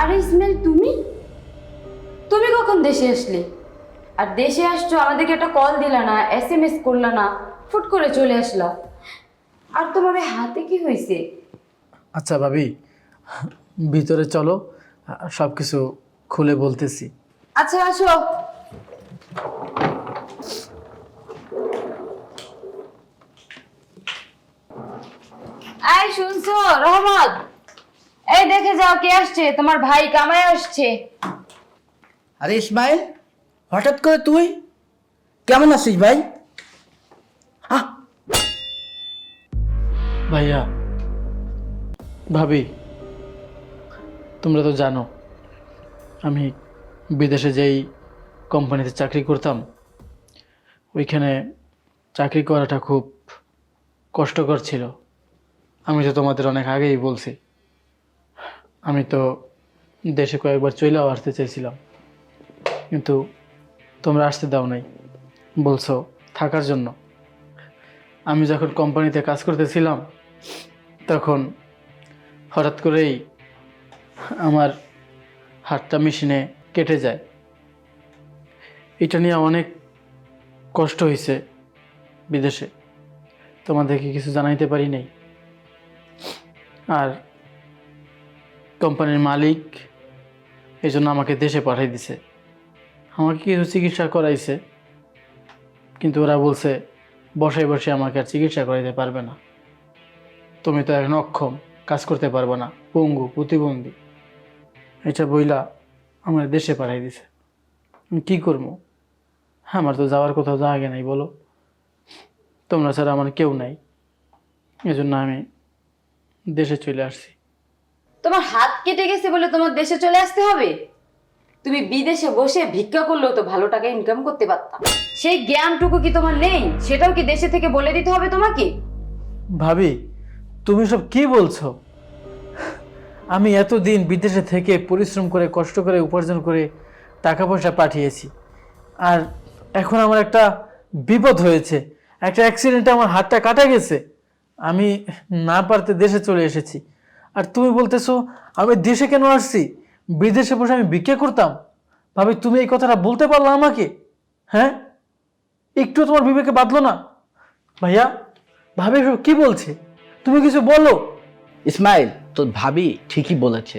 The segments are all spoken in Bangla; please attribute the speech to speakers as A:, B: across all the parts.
A: আরে ইসমাইল তুমি? তুমি কখন দেশে আসলে? আর দেশে আসছো আমাদেরকে একটা কল দিলা না এস এম এস করলা না ফুট করে চলে আসলা। আর তোমার ওই হাতে কি হয়েছে?
B: আচ্ছা ভাবি ভিতরে চলো সব কিছু খুলে বলতেছি।
A: আচ্ছা আসো। এই শুনছো রহমত? এই দেখে যাও কে আসছে? তোমার ভাই কামাই আসছে।
C: আরে ইসমাইল হঠাৎ করে তুই? কেমন আছিস ভাই?
B: ভাইয়া ভাবি তোমরা তো জানো আমি বিদেশে যেই কোম্পানিতে চাকরি করতাম ওইখানে চাকরি করাটা খুব কষ্টকর ছিল। আমি তো তোমাদের অনেক আগেই বলছি। আমি তো দেশে কয়েকবার চলেও আসতে চাইছিলাম। কিন্তু তোমরা আসতে দাও নাই। বলছো, থাকার জন্য। আমি যখন কোম্পানিতে কাজ করতেছিলাম, তখন হঠাৎ করেই আমার হাতটা মেশিনে কেটে যায়। এটা নিয়ে অনেক কষ্ট হয়েছে বিদেশে। তোমাদেরকে কিছু জানাইতে পারি নাই। আর কোম্পানির মালিক এই জন্য আমাকে দেশে পাঠাই দিছে। আমাকে কিছু চিকিৎসা করাইছে, কিন্তু ওরা বলছে বসে বসে আমাকে আর চিকিৎসা করাইতে পারবে না। তুমি তো এখন অক্ষম, কাজ করতে পারবে না, পঙ্গু, প্রতিবন্ধী। এটা বইলা আমার দেশে পাঠাই দিছে। কী করব? আমার তো যাওয়ার কোথাও জায়গা নাই, বলো। তোমরা ছাড়া আমার কেউ নাই। এজন্য আমি দেশে চলে আসছি।
A: তোমার হাত কেটে গেছে বলে তোমার দেশে চলে আসতে হবে? তুমি বিদেশে বসে ভিক্ষা করলেও তো ভালো টাকা ইনকাম করতে পারতাম সেই জ্ঞানটুকু কি তোমার নেই? সেটাও কি দেশে থেকে বলে দিতে হবে তোমাকে?
B: ভাবি, তুমি সব কি বলছো? আমি এতদিন বিদেশে থেকে পরিশ্রম করে, কষ্ট করে, উপার্জন করে টাকা পয়সা পাঠিয়েছি। আর এখন আমার একটা বিপদ হয়েছে। একটা অ্যাক্সিডেন্টে আমার হাতটা কাটা গেছে। আমি না পারতে দেশে চলে এসেছি। আর তুমি বলতেছো আমি দেশে কেন আসছি? বিদেশে বসে আমি ভিক্ষা করতাম? ভাবি তুমি এই কথাটা বলতে পারল আমাকে? হ্যাঁ? একটু তোমার বিবেকে বাঁধলো না? ভাইয়া ভাবি এসব কি বলছে? তুমি কিছু বলো।
C: ইসমাইল তোর ভাবি ঠিকই বলেছে।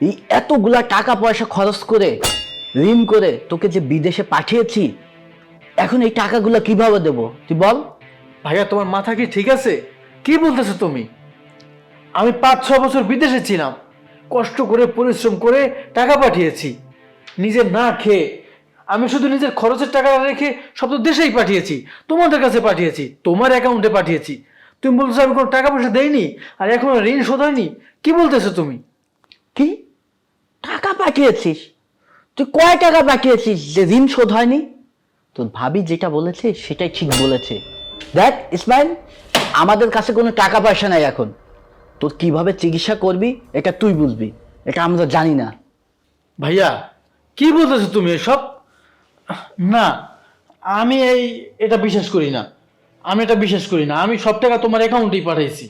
C: এই এতগুলা টাকা পয়সা খরচ করে ঋণ করে তোকে যে বিদেশে পাঠিয়েছি এখন এই টাকাগুলো কীভাবে দেব? তুই বল।
B: ভাইয়া তোমার মাথা কি ঠিক আছে? কি বলতেছো তুমি? আমি পাঁচ ছ বছর বিদেশে ছিলাম। কষ্ট করে, পরিশ্রম করে টাকা পাঠিয়েছি। নিজে না খেয়ে, আমি শুধু নিজের খরচের টাকা রেখে সব তো দেশেই পাঠিয়েছি, তোমাদের কাছে পাঠিয়েছি, তোমার অ্যাকাউন্টে পাঠিয়েছি। তুমি বলতেছো আমি কোনো টাকা পয়সা দেইনি, আর এখনও ঋণ শোধ হয়নি, কি বলতেছো তুমি?
C: কি? টাকা পাঠিয়েছিস? তুই কয় টাকা পাঠিয়েছিস যে ঋণ শোধ হয়নি? তোর ভাবি যেটা বলেছে সেটাই ঠিক বলেছে। দেখ, ইসমাইল, আমাদের কাছে কোনো টাকা পয়সা নাই এখন। তোর কীভাবে চিকিৎসা করবি, এটা তুই বুঝবি, এটা আমরা জানি না।
B: ভাইয়া, কি বলতেছো তুমি এসব? না, আমি এই, এটা বিশ্বাস করি না। আমি এটা বিশ্বাস করি না। আমি সব টাকা তোমার অ্যাকাউন্টেই পাঠাইছি।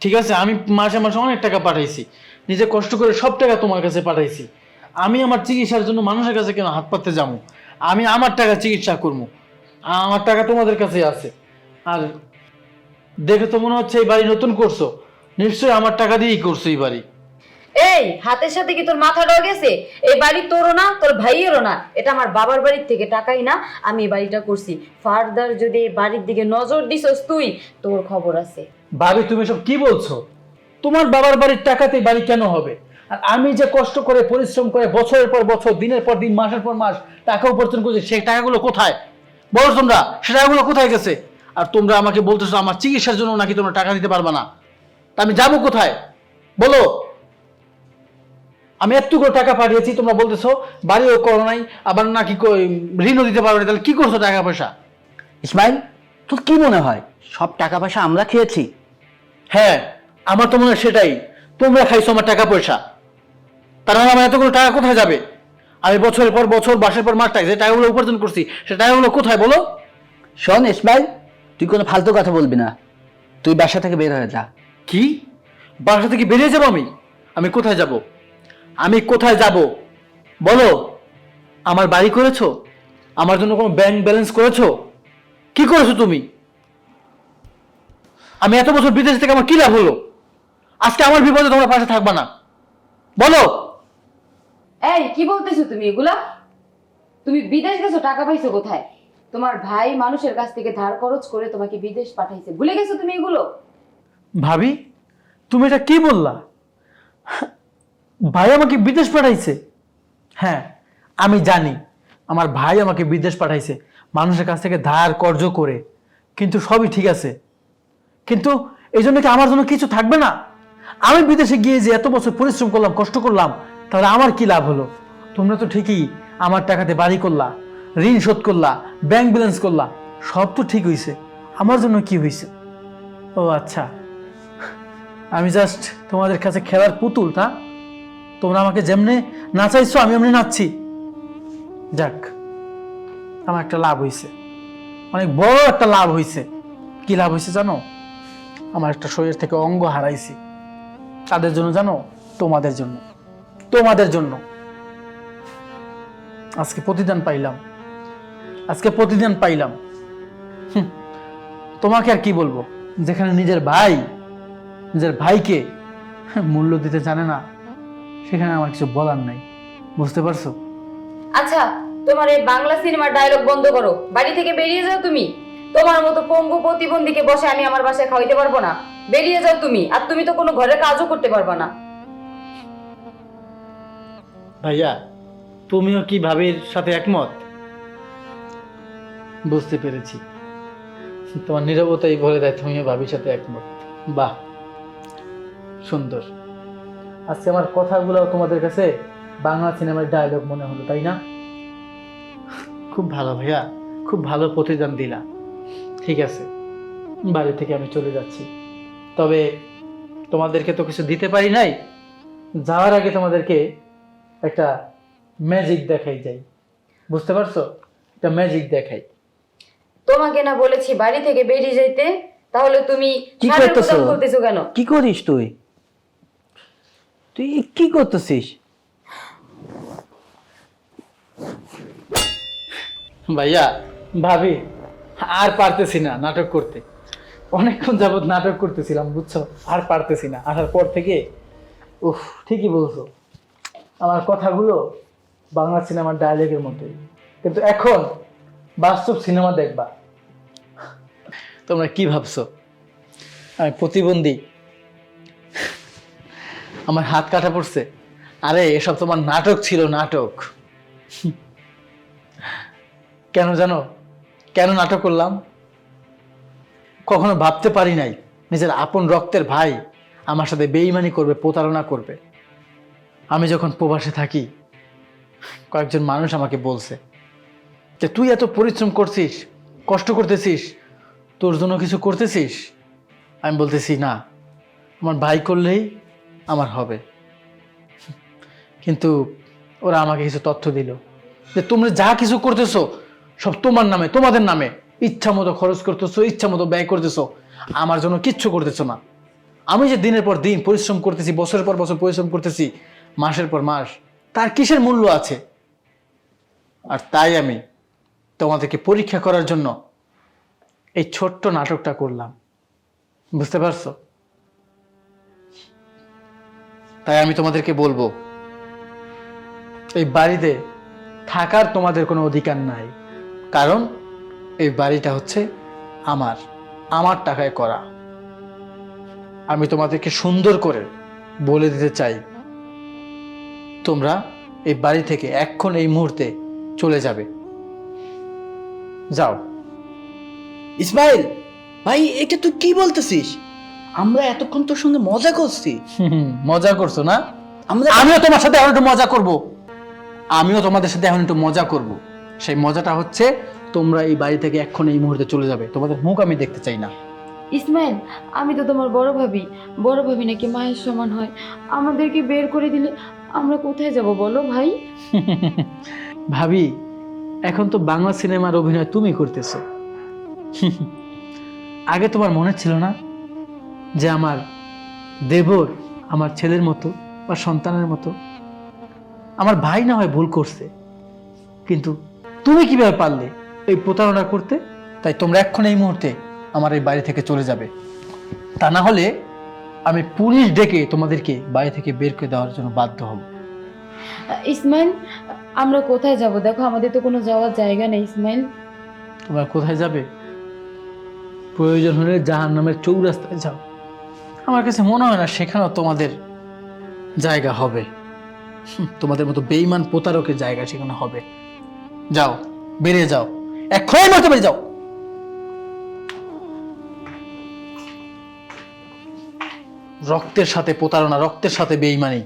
B: ঠিক আছে? আমি মাসে মাসে অনেক টাকা পাঠাইছি। নিজে কষ্ট করে সব টাকা তোমার কাছে পাঠাইছি। আমি আমার চিকিৎসার জন্য মানুষের কাছে কেন হাত পাততে যাব? আমি আমার টাকা চিকিৎসা করব। আমার টাকা তোমাদের কাছে আছে। আর দেখে তো মনে হচ্ছে এই বাড়ি নতুন করছ। নিশ্চয়ই আমার টাকা দিয়েই করছ এই বাড়ি।
A: এই হাতের সাথে কি তোর মাথাটাও গেছে? এই বাড়ি তোরও না তোর ভাইয়েরও না। এটা আমার বাবার বাড়ির থেকে টাকাই না আমি এই বাড়িটা করছি। ফার্দার যদি এই বাড়ির দিকে নজর দিছস তুই তোর খবর আছে।
B: ভাবি তুমি সব কি বলছো? তোমার বাবার বাড়ির টাকাতে বাড়ি কেন হবে? আর আমি যে কষ্ট করে পরিশ্রম করে বছরের পর বছর দিনের পর দিন মাসের পর মাস টাকা উপার্জন করছি সেই টাকাগুলো কোথায়? বলো তোমরা সে টাকাগুলো কোথায় গেছে? আর তোমরা আমাকে বলতেছো আমার চিকিৎসার জন্য নাকি তোমরা টাকা দিতে পারবে না? আমি যাব কোথায়? বলো। আমি এতগুলো টাকা পাঠিয়েছি, তোমরা বলতেছো, বাড়িও করো নাই, আবার নাকি ঋণও দিতে পারবে না তাহলে কি করছ টাকা পয়সা
C: ইসমাইল, তোর কি মনে হয়? সব টাকা পয়সা আমরা খেয়েছি?
B: হ্যাঁ আমার তো মনে হয় সেটাই। তোমরা খাইছো আমার টাকা পয়সা তার মানে আমার এতগুলো টাকা কোথায় যাবে? আমি বছরের পর বছর, মাসের পর মাস যে টাকাগুলো উপার্জন করছি, সে টাকাগুলো কোথায় বলো?
C: শোন ইসমাইল, তুই কোনো ফালতু কথা বলবি না। তুই বাসা থেকে বের হয়ে যা।
B: কি? বাসা থেকে বেরিয়ে যাব আমি? আমি কোথায় যাব? আমি কোথায় যাব? বলো। আমার বাড়ি করেছ? আমার জন্য কোনো ব্যাংক ব্যালেন্স করেছ? কি করেছ তুমি? আমি এত বছর বিদেশ থেকে আমার কি লাভ হলো? আজকে আমার বিপদে তোমরা পাশে থাকবা না। বলো।
A: এই, কি বলতেছো তুমি এগুলা? তুমি বিদেশ গেছো, টাকা পাইছো কোথায়? তোমার ভাই মানুষের কাছ থেকে ধার খরচ করে তোমাকে বিদেশ পাঠাইছে। ভুলে গেছো তুমি এগুলো?
B: ভাবি, তুমি এটা কি বললা? ভাই আমাকে বিদেশ পাঠাইছে। হ্যাঁ আমি জানি, আমার ভাই আমাকে বিদেশ পাঠাইছে, মানুষের কাছ থেকে ধার, কর্জ করে, কিন্তু সবই ঠিক আছে। কিন্তু এই জন্য কি আমার জন্য কিছু থাকবে না? আমি বিদেশে গিয়ে যে এত বছর পরিশ্রম করলাম, কষ্ট করলাম, তাহলে আমার কি লাভ হলো? তোমরা তো ঠিকই আমার টাকাতে বাড়ি করলা, ঋণ শোধ করলা ব্যাংক ব্যালেন্স করলা, সব তো ঠিক হয়েছে আমার জন্য কি হয়েছে ও আচ্ছা। আমি জাস্ট তোমাদের কাছে খেলার পুতুল, তা? তোমরা আমাকে যেমনি নাচাইছো আমি এমনি নাচছি। যাক, আমার একটা লাভ হয়েছে অনেক বড় একটা লাভ হয়েছে কি লাভ হয়েছে জানো? আমার একটা শরীর থেকে অঙ্গ হারাইছি। তাদের জন্য জানো? তোমাদের জন্য। তোমাদের জন্য। আজকে প্রতিদান পাইলাম। আজকে প্রতিদান পাইলাম। তোমাকে আর কি বলব? যেখানে নিজের ভাই নিজের ভাইকে মূল্য দিতে জানে না সেখানে আমার কিছু বলার নাই। বুঝতে পারছ?
A: আচ্ছা তোমার এই বাংলা সিনেমার ডায়লগ বন্ধ করো। বাড়ি থেকে বেরিয়ে যাও তুমি। তোমার মতো পঙ্গু প্রতিবন্ধীকে বসে আমি আমার বাসায় খাওয়াইতে পারব না। বেরিয়ে যাও তুমি আর তুমি তো কোনো ঘরের কাজও করতে পারবা না।
B: ভাইয়া তুমিও কি ভাবির সাথে একমত? বুঝতে পেরেছি। তোমার নিরবতাই বলে দেয় তুমিও ভাবির সাথে একমত। বাহ। সুন্দর। আজকে আমার কথাগুলো তোমাদের কাছে বাংলা সিনেমার ডায়লগ মনে হলো তাই না? খুব ভালো ভাইয়া খুব ভালো প্রতিদান দিলা। ঠিক আছে বাড়ি থেকে আমি চলে যাচ্ছি। তবে তোমাদেরকে তো কিছু দিতে পারি নাই যাওয়ার আগে তোমাদেরকে একটা ম্যাজিক দেখাই যাই। বুঝতে পারছ? একটা ম্যাজিক দেখাই।
A: তোমাকে না বলেছি বাড়ি থেকে বেরিয়ে যাইতে তাহলে তুমি
C: কি করতেছো
A: কেন?
C: কি করিস তুই? তুই কি করতেছিস?
B: ভাইয়া ভাবি আর পারতেছি না নাটক করতে। অনেকক্ষণ যাবৎ নাটক করতেছিলাম বুঝছ? আর পারতেছি না। আসার পর থেকে উফ ঠিকই বলছো। আমার কথাগুলো বাংলা সিনেমার ডায়লগের মতোই কিন্তু এখন বাস্তব সিনেমা দেখবা। তোমরা কি ভাবছ? আমি প্রতিবন্ধী। আমার হাত কাটা পড়ছে। আরে, এসব তোমার নাটক ছিল নাটক। কেন জানো? কেন নাটক করলাম? কখনো ভাবতে পারি নাই, নিজের আপন রক্তের ভাই আমার সাথে বেইমানি করবে, প্রতারণা করবে। আমি যখন প্রবাসে থাকি, কয়েকজন মানুষ আমাকে বলছে যে, তুই এত পরিশ্রম করছিস, কষ্ট করতেছিস, তোর জন্য কিছু করতেছিস? আমি বলতেছি, না, আমার ভাই করলেই আমার হবে। কিন্তু ওরা আমাকে কিছু তথ্য দিল যে তোমরা যা কিছু করতেছো সব তোমার নামে, তোমাদের নামে। ইচ্ছা মতো খরচ করতেছো, ইচ্ছা মতো ব্যয় করতেছো। আমার জন্য কিচ্ছু করতেছো না। আমি যে দিনের পর দিন পরিশ্রম করতেছি, বছরের পর বছর পরিশ্রম করতেছি, মাসের পর মাস, তার কিসের মূল্য আছে? আর তাই আমি তোমাদেরকে পরীক্ষা করার জন্য এই ছোট্ট নাটকটা করলাম। বুঝতে পারছ? তাই আমি তোমাদেরকে বলব, এই বাড়িতে থাকার তোমাদের কোনো অধিকার নাই। কারণ এই বাড়িটা হচ্ছে আমার আমার টাকায় করা। আমি তোমাদেরকে সুন্দর করে বলে দিতে চাই, তোমরা এই বাড়ি থেকে এক্ষণ এই মুহূর্তে চলে যাবে। যাও।
C: ইসমাইল, ভাই এটা তুই কি বলতেছিস? আমরা এতক্ষণ তোর সঙ্গে মজা করছি।
B: মজা করছ না?
C: আমরা
B: আমিও তোমার সাথে এখন একটু মজা করব। আমিও তোমাদের সাথে এখন একটু মজা করব। সেই মজাটা হচ্ছে তোমরা এই বাড়ি থেকে এখন এই মুহূর্তে চলে যাবে। তোমাদের মুখ আমি দেখতে চাই না।
A: ইসমাইল আমি তো তোমার বড় ভাবি। বড় ভাবি নাকি মায়ের সমান হয়। আমাদেরকে বের করে দিলে আমরা কোথায় যাব বলো ভাই?
B: ভাবি এখন তো বাংলা সিনেমার অভিনয় তুমি করতেছো। আগে তোমার মনে ছিল না যে আমার দেবর আমার ছেলের মতো বা সন্তানের মতো। আমার ভাই না হয় ভুল করছে। কিন্তু তুমি কীভাবে পারলে এই প্রতারণা করতে? তাই তোমরা এক্ষণ এই মুহূর্তে আমার এই বাড়ি থেকে চলে যাবে। তা না হলে আমি পুলিশ ডেকে তোমাদেরকে বাড়ি থেকে বের করে দেওয়ার জন্য বাধ্য হব।
A: ইসমাইল আমরা কোথায় যাব? দেখো আমাদের তো কোনো যাওয়ার জায়গা নেই ইসমাইল।
B: তোমরা কোথায় যাবে? প্রয়োজন হলে জাহান নামের চৌরাস্তায় যাও। আমার কাছে মনে হয় না সেখানে তোমাদের জায়গা হবে। তোমাদের মতো বেইমান প্রতারকের জায়গা সেখানে হবে। যাও, বেরিয়ে যাও। এক্ষুনি মতো বেরিয়ে যাও। রক্তের সাথে প্রতারণা, রক্তের সাথে বেইমানি